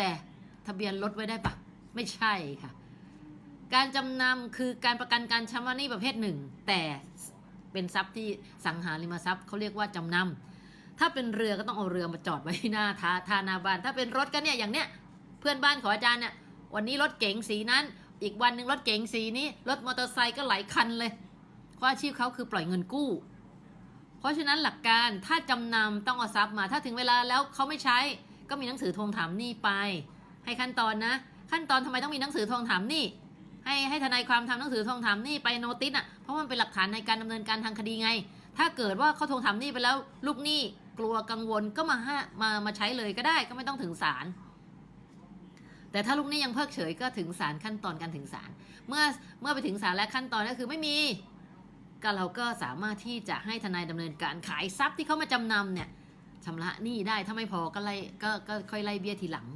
แต่ทะเบียนรถไว้ได้ปะไม่ใช่ค่ะ การจำนำคือการประกันการชำระหนี้ประเภทหนึ่ง แต่เป็นทรัพย์ที่สังหาริมทรัพย์เขาเรียกว่าจำนำถ้าเป็นเรือก็ต้องเอาเรือมาจอดไว้หน้าท่าท่านาบ้าน ถ้าเป็นรถก็เนี่ยอย่างเนี้ยเพื่อนบ้านของอาจารย์เนี่ยวันนี้รถเก๋งสีนั้น อีกวันหนึ่งรถเก๋งสีนี้ รถมอเตอร์ไซค์ก็หลายคันเลยเพราะอาชีพเขาคือปล่อยเงินกู้ เพราะฉะนั้นหลักการถ้าจำนำต้องเอาทรัพย์มา ถ้าถึงเวลาแล้วเขาไม่ใช้ ก็มีหนังสือทวงถามหนี้ไป ให้ขั้นตอนนะ ขั้นตอนทำไมต้องมีหนังสือทวงถามหนี้ให้ให้ทนายความทำหนังสือทวงถามหนี้ไปโนติสอะเพราะมันเป็นหลักฐานในการดำเนินการทางคดีไง ถ้าเกิดว่าเขาทวงถามหนี้ไปแล้ว ลูกหนี้กลัวกังวลก็มาห้ามามาใช้เลยก็ได้ก็ไม่ต้องถึงศาลแต่ถ้าลูกหนี้ยังเพิกเฉยก็ถึงศาลขั้นตอนการถึงศาลเมื่อเมื่อไปถึงศาลและขั้นตอนก็คือไม่มีก็เราก็สามารถที่จะให้ทนายดำเนินการขายทรัพย์ที่เขามาจำนำเนี่ย ชำระหนี้ได้ถ้าไม่พอก็ไล่ก็ค่อยไล่เบี้ยทีหลัง